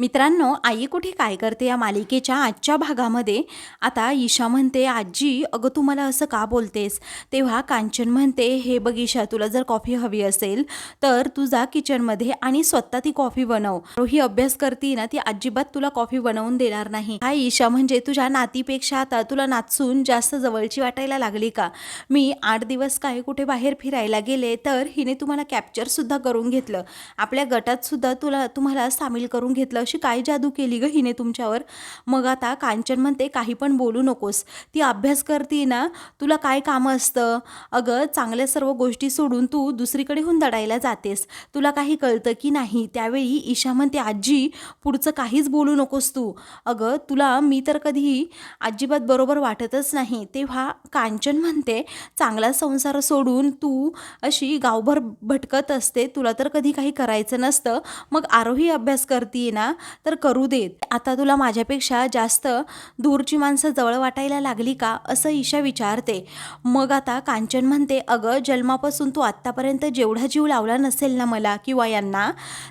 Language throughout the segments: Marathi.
मित्रांनो आई कुठे काय करते या मालिकेच्या आजच्या भागामध्ये? आता ईशा म्हणते आजी अगं तू मला असं का बोलतेस? तेव्हा कांचन म्हणते हे बघ ईशा तुला जर कॉफी हवी असेल तर तू जा किचनमध्ये आणि स्वतः ती कॉफी बनव. ही अभ्यास करते ना ती अजिबात तुला कॉफी बनवून देणार नाही. हा ईशा म्हणजे तुझ्या नातीपेक्षा आता तुला नाचून जास्त जवळची वाटायला लागली का? मी आठ दिवस काय कुठे बाहेर फिरायला गेले तर हिने तुम्हाला कॅप्चरसुद्धा करून घेतलं. आपल्या गटात सुद्धा तुला तुम्हाला सामील करून घेतलं. अशी काय जादू केली ग हिने तुमच्यावर? मग आता कांचन म्हणते काही पण बोलू नकोस. ती अभ्यास करते ना तुला काय कामं असतं? अगं चांगल्या सर्व गोष्टी सोडून तू दुसरीकडे हुंदडायला जातेस. तुला काही कळतं की नाही? त्यावेळी ईशा म्हणते आजी पुढचं काहीच बोलू नकोस तू. अगं तुला मी तर कधी अजिबात बरोबर वाटतच नाही. तेव्हा कांचन म्हणते चांगला संसार सोडून तू अशी गावभर भटकत असते. तुला तर कधी काही करायचं नसतं. मग आरोही अभ्यास करते ना तर करू देत. आता तुला माझ्यापेक्षा जास्त दूरची माणसं जवळ वाटायला लागली का? असं ईशा विचारते. मग आता कांचन म्हणते अगं जन्मापासून तू आत्तापर्यंत जेवढा जीव लावला नसेल ना मला किंवा यांना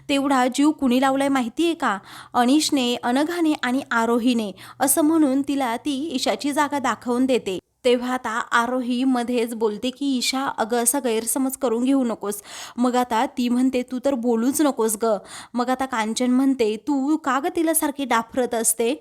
तेवढा जीव कुणी लावलाय माहिती आहे का? अनिशने अनघाने आणि आरोहीने. असं म्हणून तिला ती ईशाची जागा दाखवून देते. तेव्हा आता आरोही मध्येच बोलते की ईशा अगं असा गैरसमज करून घेऊ नकोस. मग आता ती म्हणते तू तर बोलूच नकोस ग. मग आता कांचन म्हणते तू का ग तिला सारखी डाफरत असते?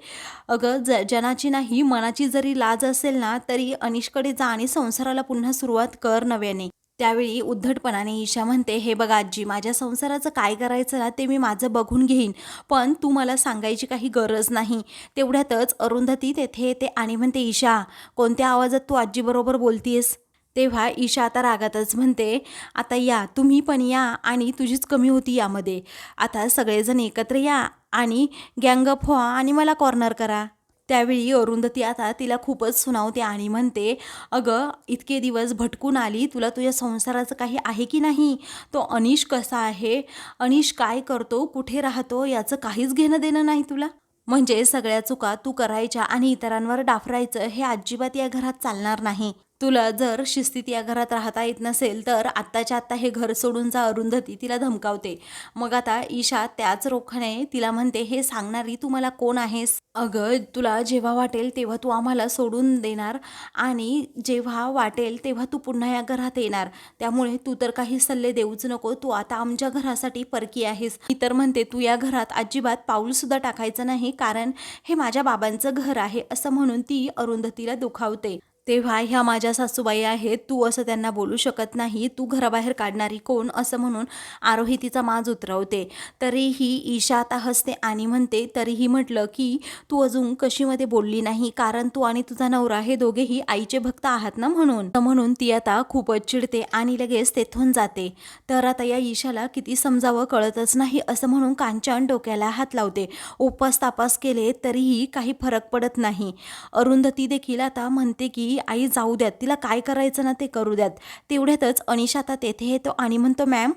अगं ज जनाची नाही मनाची जरी लाज असेल ना तरी अनिशकडे जा आणि संसाराला पुन्हा सुरुवात कर नव्याने. त्यावेळी उद्धटपणाने ईशा म्हणते हे बघा आजी माझ्या संसाराचं काय करायचं ना ते मी माझं बघून घेईन. पण तू मला सांगायची काही गरज नाही. तेवढ्यातच अरुंधती तेथे येते आणि म्हणते ईशा कोणत्या आवाजात तू आजीबरोबर बोलतीयस? तेव्हा ईशा आता रागातच म्हणते आता या तुम्ही पण या आणि तुझीच कमी होती यामध्ये. आता सगळेजण एकत्र या आणि गँगअप व्हा आणि मला कॉर्नर करा. त्यावेळी अरुंधती आता तिला खूपच सुनावते आणि म्हणते अगं इतके दिवस भटकून आली तुला तुझ्या संसाराचं काही आहे की नाही? तो अनिश कसा आहे? अनिश काय करतो? कुठे राहतो? याचं काहीच घेणं देणं नाही तुला? म्हणजे सगळ्या चुका तू करायच्या आणि इतरांवर डाफरायचं हे अजिबात या घरात चालणार नाही. तुला जर शिस्तीत या घरात राहता येत नसेल तर आत्ताच्या आत्ता हे घर सोडून जा अरुंधती तिला धमकावते. मग आता ईशा त्याच रोखाने तिला म्हणते हे सांगणारी तू मला कोण आहेस? अगं तुला जेव्हा वाटेल तेव्हा तू आम्हाला सोडून देणार आणि जेव्हा वाटेल तेव्हा तू पुन्हा या घरात येणार. त्यामुळे तू तर काही सल्ले देऊच नको तू आता आमच्या घरासाठी परकी आहेस. मी तर म्हणते तू या घरात अजिबात पाऊलसुद्धा टाकायचं नाही कारण हे माझ्या बाबांचं घर आहे असं म्हणून ती अरुंधतीला दुखावते. तेव्हा ह्या माझ्या सासूबाई आहेत तू असं त्यांना बोलू शकत नाही तू घराबाहेर काढणारी कोण? असं म्हणून आरोही तिचा माज उतरवते. तरीही ईशा आता हसते आणि म्हणते तरीही म्हटलं की तू अजून कशीमध्ये बोलली नाही? कारण तू आणि तुझा नवरा हे दोघेही आईचे भक्त आहात ना म्हणून म्हणून ती आता खूपच चिडते आणि लगेच तेथून जाते. तर आता या ईशाला किती समजावं कळतच नाही असं म्हणून कांचन डोक्याला हात लावते. उपास तापास केले तरीही काही फरक पडत नाही. अरुंधती देखील आता म्हणते की आई जाऊ द्यात तिला काय करायचं ना ते करू द्यात. तेवढ्यातच अनिशा आता तेथे येतो आणि म्हणतो मॅम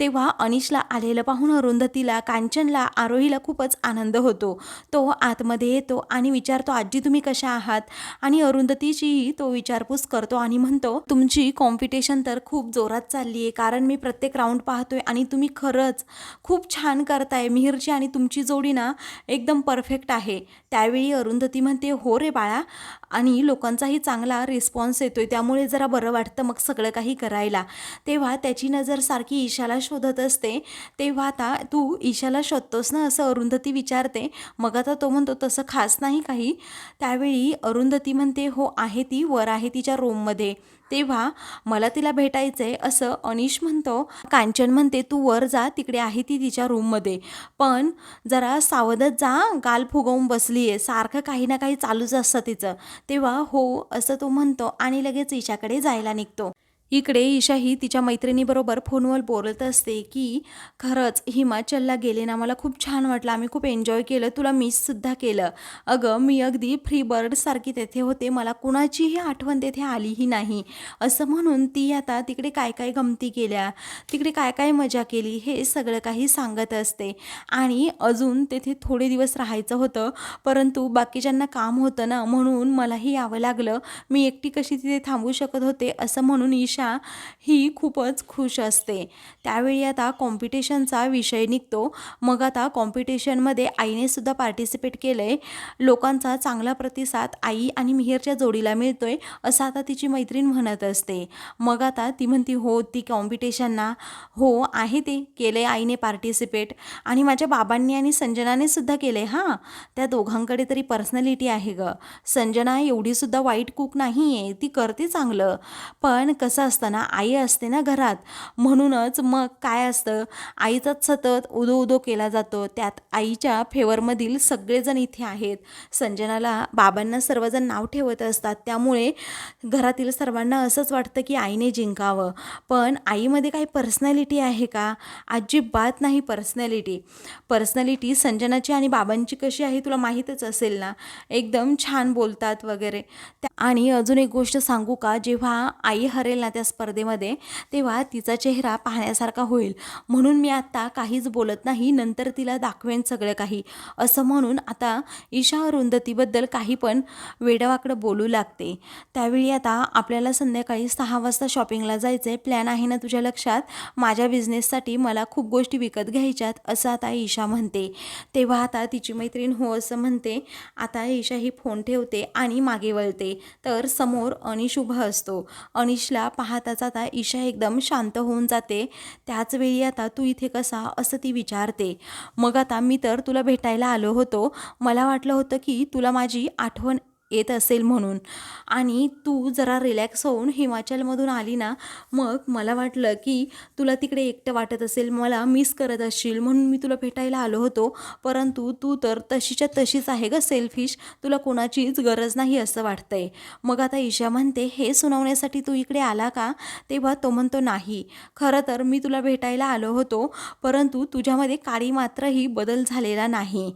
तेव्हा अनिशला आलेलं पाहून अरुंधतीला कांचनला आरोहीला खूपच आनंद होतो. तो आतमध्ये येतो आणि विचारतो आजी तुम्ही कशा आहात? आणि अरुंधतीचीही तो विचारपूस करतो आणि म्हणतो तुमची कॉम्पिटिशन तर खूप जोरात चालली आहे कारण मी प्रत्येक राऊंड पाहतोय आणि तुम्ही खरंच खूप छान करताय मिहिरची आणि तुमची जोडी ना एकदम परफेक्ट आहे. त्यावेळी अरुंधती म्हणते हो रे बाळा. आणि लोकांचाही चांगला रिस्पॉन्स येतोय त्यामुळे जरा बरं वाटतं मग सगळं काही करायला. तेव्हा त्याची नजर सारखी ईशाला शोधत असते तेव्हा आता तू ईशाला शोधतोस ना असं अरुंधती विचारते. मग आता तो म्हणतो तसं खास नाही काही. त्यावेळी अरुंधती म्हणते हो आहे ती वर आहे तिच्या रूममध्ये तेव्हा मला तिला भेटायचंय. असं अनिश म्हणतो. कांचन म्हणते तू वर जा तिकडे आहे ती तिच्या रूममध्ये पण जरा सावधच जा गाल फुगवून बसली आहे सारखं काही ना काही चालूच असतं तिचं. तेव्हा हो असं तो म्हणतो आणि लगेच ईशाकडे जायला निघतो. इकडे ईशा ही तिच्या मैत्रिणीबरोबर फोनवर बोलत असते की खरंच हिमाचलला गेले ना मला खूप छान वाटलं. आम्ही खूप एन्जॉय केलं. तुला मिससुद्धा केलं. अगं मी अगदी फ्री बर्डसारखी तेथे होते. मला कुणाचीही आठवण तेथे आलीही नाही. असं म्हणून ती आता तिकडे काय काय गमती केल्या तिकडे काय काय मजा केली हे सगळं काही सांगत असते. आणि अजून तेथे थोडे दिवस राहायचं होतं परंतु बाकीच्यांना काम होतं ना म्हणून मलाही यावं लागलं. मी एकटी कशी तिथे थांबू शकत होते असं म्हणून ईशा ईशा ही खूपच खुश असते. त्यावेळी आता कॉम्पिटिशनचा विषय निघतो. मग आता कॉम्पिटिशनमध्ये आईने सुद्धा पार्टिसिपेट केलं आहे लोकांचा चांगला प्रतिसाद आई आणि मिहिरच्या जोडीला मिळतोय असं आता तिची मैत्रीण म्हणत असते. मग आता ती म्हणती हो ती कॉम्पिटिशन ना हो आहे ते. केलं आहे आईने पार्टिसिपेट आणि माझ्या बाबांनी आणि संजनाने सुद्धा केलं आहे हां. त्या दोघांकडे तरी पर्सनॅलिटी आहे गं. संजना एवढीसुद्धा वाईट कुक नाही आहे ती करते चांगलं. पण कसं असताना आई असते ना घरात. म्हणूनच मग काय असतं? आईचाच सतत उदो उदो केला जातो. त्यात आईच्या फेवरमधील सगळेजण इथे आहेत. संजनाला बाबांना सर्वजण नाव ठेवत असतात. त्यामुळे घरातील सर्वांना असंच वाटतं की आईने जिंकावं. पण आईमध्ये काही पर्सनॅलिटी आहे का? अजिबात नाही पर्सनॅलिटी. पर्सनॅलिटी संजनाची आणि बाबांची कशी आहे तुला माहीतच असेल ना? एकदम छान बोलतात वगैरे. त्या आणि अजून एक गोष्ट सांगू का? जेव्हा आई हरेल ना त्या स्पर्धेमध्ये तेव्हा तिचा चेहरा पाहण्यासारखा होईल. म्हणून मी आत्ता काहीच बोलत नाही नंतर तिला दाखवेन सगळं काही. असं म्हणून आता ईशा अरुंधतीबद्दल काही पण वेडवाकडं बोलू लागते. त्यावेळी आता आपल्याला संध्याकाळी सहा वाजता शॉपिंगला जायचं आहे प्लॅन आहे ना तुझ्या लक्षात? माझ्या बिझनेससाठी मला खूप गोष्टी विकत घ्यायच्यात असं आता ईशा म्हणते. तेव्हा आता तिची मैत्रीण हो असं म्हणते. आता ईशा ही फोन ठेवते आणि मागे वळते. तर समोर अनिश उभा असतो. अनिशला पा पाहता आता ईशा एकदम शांत होऊन जाते. त्याचवेळी आता तू इथे कसा? असं ती विचारते. मग आता मी तर तुला भेटायला आलो होतो. मला वाटलं होतं की तुला माझी आठवण येत असेल म्हणून. आणि तू जरा रिलॅक्स होऊन हिमाचलमधून आली ना मग मला वाटलं की तुला तिकडे एकटं वाटत असेल मला मिस करत असशील म्हणून मी तुला भेटायला आलो होतो. परंतु तू तर तशीच्या तशीच आहे ग सेल्फिश तुला कोणाचीच गरज नाही असं वाटतंय. मग आता ईशा म्हणते हे सुनावण्यासाठी तू इकडे आला का? तेव्हा तो म्हणतो नाही. खरं तर मी तुला भेटायला आलो होतो परंतु तुझ्यामध्ये काळी मात्रही बदल झालेला नाही.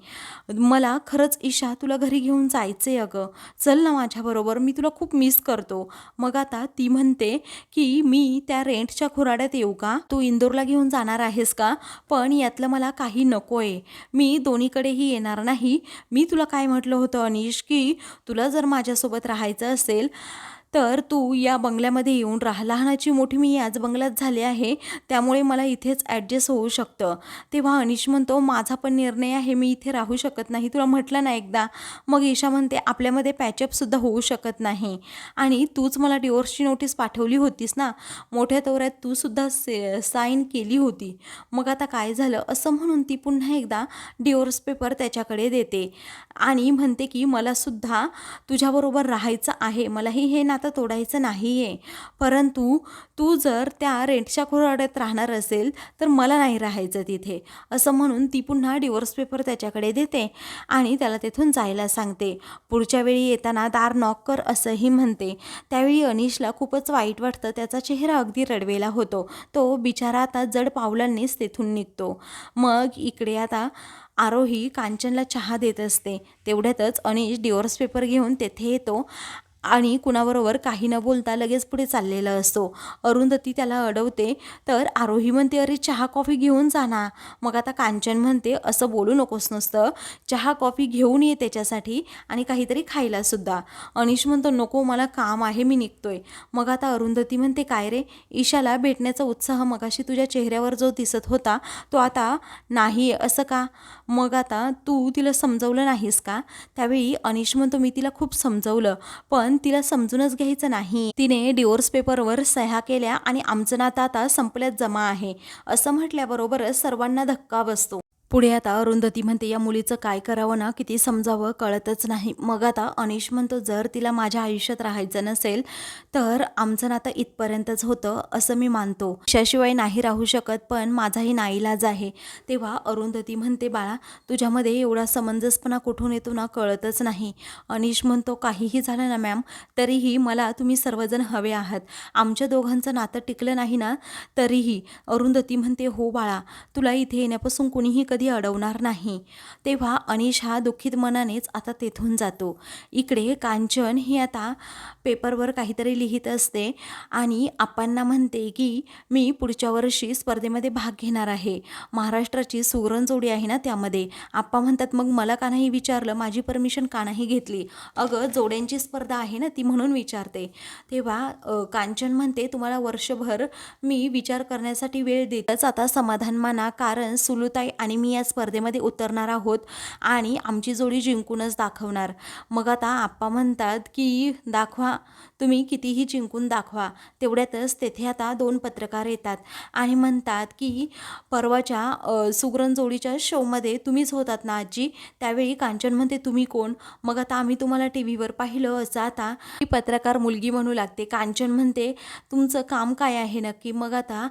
मला खरंच ईशा तुला घरी घेऊन जायचे अगं. चल ना माझ्याबरोबर मी तुला खूप मिस करतो. मग आता ती म्हणते की मी त्या रेंटच्या खुराड्यात येऊ का? तू इंदोरला घेऊन जाणार आहेस का? पण यातलं मला काही नको आहे मी दोन्हीकडेही येणार नाही. मी तुला काय म्हटलं होतं अनिश की तुला जर माझ्यासोबत राहायचं असेल तर तू या बंगल्यामध्ये येऊन राहा. लहानाची मोठी मी याच बंगल्यात झाले आहे त्यामुळे मला इथेच ॲडजस्ट होऊ शकतं. तेव्हा अनिश म्हणतो माझा पण निर्णय आहे मी इथे राहू शकत नाही. तुला म्हटलं ना एकदा मग ईशा म्हणते आपल्यामध्ये पॅचअपसुद्धा होऊ शकत नाही. आणि तूच मला डिवोर्सची नोटीस पाठवली होतीस ना? मोठ्या तोऱ्यात तूसुद्धा से साईन केली होती. मग आता काय झालं? असं म्हणून ती पुन्हा एकदा डिवोर्स पेपर त्याच्याकडे देते. आणि म्हणते की मलासुद्धा तुझ्याबरोबर राहायचं आहे. मलाही हे आता तोडायचं नाही आहे परंतु तू जर त्या रेंटच्या खोराड्यात राहणार असेल तर मला नाही राहायचं तिथे. असं म्हणून ती पुन्हा डिवोर्स पेपर त्याच्याकडे देते आणि त्याला तेथून जायला सांगते. पुढच्या वेळी येताना दार नॉक कर असंही म्हणते. त्यावेळी अनिशला खूपच वाईट वाटतं. त्याचा चेहरा अगदी रडवेला होतो. तो बिचारा आता जड पावलांनीच तेथून निघतो. मग इकडे आता आरोही कांचनला चहा देत असते. तेवढ्यातच अनिश डिवोर्स पेपर घेऊन तेथे येतो आणि कुणाबरोबर काही न बोलता लगेच पुढे चाललेला असतो. अरुंधती त्याला अडवते तर आरोही म्हणते अरे चहा कॉफी घेऊन जा ना. मग आता कांचन म्हणते असं बोलू नकोस नसतं. चहा कॉफी घेऊन ये त्याच्यासाठी आणि काहीतरी खायला सुद्धा. अनिश म्हणतो नको मला काम आहे मी निघतोय. मग आता अरुंधती म्हणते काय रे? ईशाला भेटण्याचा उत्साह मगाशी तुझ्या चेहऱ्यावर जो दिसत होता तो आता नाही आहे असं का? मग आता तू तिला समजवलं नाहीस का? त्यावेळी अनिश म्हणतो मी तिला खूप समजवलं पण पण तिला समजूनच घ्यायचं नाही. तिने डिवोर्स पेपरवर सह्या केल्या आणि आमचं नातं आता संपल्यात जमा आहे. असं म्हटल्याबरोबरच सर्वांना धक्का बसतो. पुढे आता अरुंधती म्हणते या मुलीचं काय करावं ना? किती समजावं? कळतच नाही. मग आता अनिश म्हणतो जर तिला माझ्या आयुष्यात राहायचं नसेल तर आमचं नातं इथपर्यंतच होतं असं मी मानतो. त्याशिवाय नाही राहू शकत पण माझाही नाईलाज आहे. तेव्हा अरुंधती म्हणते बाळा तुझ्यामध्ये एवढा समंजसपणा कुठून येतो ना कळतच नाही. अनिश म्हणतो काहीही झालं ना मॅम तरीही मला तुम्ही सर्वजण हवे आहात. आमच्या दोघांचं नातं टिकलं नाही ना तरीही. अरुंधती म्हणते हो बाळा तुला इथे येण्यापासून कुणीही कधी कधी अडवणार नाही. तेव्हा अनिश हा दुःखित मनानेच आता तेथून जातो. इकडे कांचन ही आता पेपरवर काहीतरी लिहित असते आणि आप्पांना म्हणते की मी पुढच्या वर्षी स्पर्धेमध्ये भाग घेणार आहे. महाराष्ट्राची सुगरण जोडी आहे ना त्यामध्ये. आप्पा म्हणतात मग मला का नाही विचारलं? माझी परमिशन का नाही घेतली? अगं जोड्यांची स्पर्धा आहे ना ती म्हणून विचारते. तेव्हा कांचन म्हणते तुम्हाला वर्षभर मी विचार करण्यासाठी वेळ देतच आता समाधान माना. कारण सुलुताई आणि मी आम्ही या स्पर्धेमध्ये उतरणार आहोत आणि आमची जोडी जिंकूनच दाखवणार. मग आता आप्पा म्हणतात की दाखवा तुम्ही कितीही जिंकून दाखवा तेवढ्यातच तेथे आता दोन पत्रकार येतात. आणि म्हणतात की परवाच्या अ, सुगरण जोडीच्या शोमध्ये तुम्हीच होतात ना आजी? त्यावेळी कांचन म्हणते तुम्ही कोण? मग आता आम्ही तुम्हाला टी व्हीवर पाहिलं असं आता पत्रकार मुलगी म्हणू लागते. कांचन म्हणते तुमचं काम काय आहे नक्की? मग आता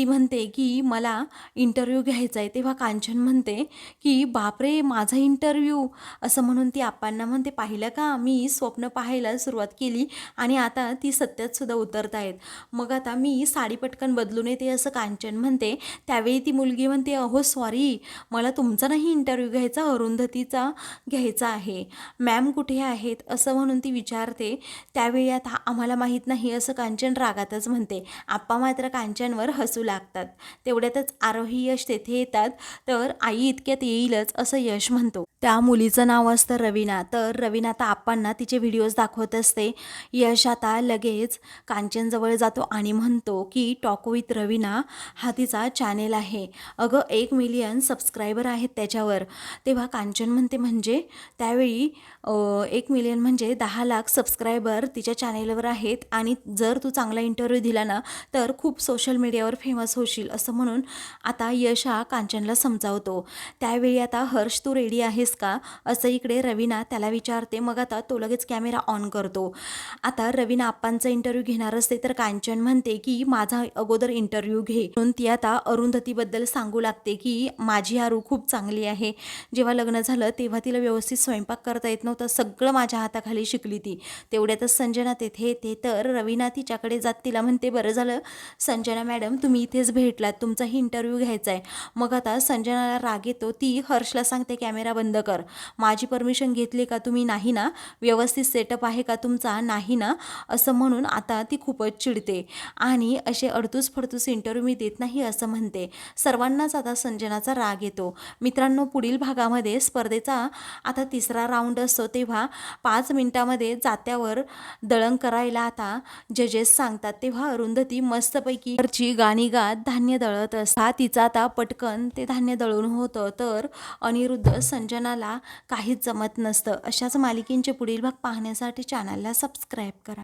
ती म्हणते की मला इंटरव्ह्यू घ्यायचा आहे. तेव्हा कांचन म्हणते की बापरे माझा इंटरव्ह्यू असं म्हणून ती आप्पांना म्हणते पाहिलं का? मी स्वप्न पाहायला सुरुवात केली आणि आता ती सत्यातसुद्धा उतरत आहेत मग आता मी साडी पटकन बदलून येते असं कांचन म्हणते. त्यावेळी ती मुलगी म्हणते अहो सॉरी मला तुमचा नाही इंटरव्ह्यू घ्यायचा अरुंधतीचा घ्यायचा आहे. मॅम कुठे आहेत? असं म्हणून ती विचारते. त्यावेळी आता आम्हाला माहीत नाही असं कांचन रागातच म्हणते. आप्पा मात्र कांचनवर हसू लागतात. तेवढ्यातच आरोही यश तेथे येतात. तर आई इतक्यात येईलच असं यश म्हणतो. त्या मुलीचं नाव असतं रवीना. तर रवीना आता आप्पांना तिचे व्हिडिओज दाखवत असते. यश आता लगेच कांचनजवळ जातो आणि म्हणतो की टॉक विथ रवीना. हा तिचा चॅनेल आहे. अगं एक मिलियन सबस्क्रायबर आहेत त्याच्यावर. तेव्हा कांचन म्हणते म्हणजे? त्यावेळी एक मिलियन म्हणजे दहा लाख सबस्क्रायबर तिच्या चॅनेलवर आहेत आणि जर तू चांगला इंटरव्ह्यू दिला ना तर खूप सोशल मीडियावर फेमस होशील असं म्हणून आता यश हा कांचनला समजावतो. त्यावेळी आता हर्ष तू रेडी आहेस का? असं इकडे रवीना त्याला विचारते. मग आता तो लगेच कॅमेरा ऑन करतो. आता रवीना आप्पांचा इंटरव्ह्यू घेणार असते तर कांचन म्हणते की माझा अगोदर इंटरव्ह्यू घे. म्हणून ती आता अरुंधतीबद्दल सांगू लागते की माझी आरू खूप चांगली आहे. जेव्हा लग्न झालं तेव्हा तिला व्यवस्थित स्वयंपाक करता येत नव्हतं. सगळं माझ्या हाताखाली शिकली ती. तेवढ्यातच संजना तेथे येते. तर रवीना तिच्याकडे जात तिला म्हणते बरं झालं. संजना मॅडम तुम्ही इथेच भेटलात. तुमचाही इंटरव्ह्यू घ्यायचा आहे मग आता संजनाला राग येतो. ती हर्षला सांगते कॅमेरा बंद कर. माझी परमिशन घेतली का तुम्ही नाही ना? व्यवस्थित सेटअप आहे का तुमचा? नाही ना? असं म्हणून आता ती खूपच चिडते. आणि असे अडतूस फडतूस इंटरव्ह्यू मी देत नाही असं म्हणते. सर्वांनाच आता संजनाचा राग येतो. मित्रांनो पुढील भागामध्ये स्पर्धेचा आता तिसरा राऊंड असतो तेव्हा पाच मिनिटामध्ये जात्यावर दळण करायला आता जजेस सांगतात. तेव्हा अरुंधती मस्तपैकी वरची गाणी गात धान्य दळत असता. तिचा आता पटकन ते धान्य दळून होतं. तर अनिरुद्ध संजना कोणाला काहीच जमत नसतं. अशाच मालिकेंचे पुढील भाग पाहण्यासाठी चॅनलला सबस्क्राईब करा.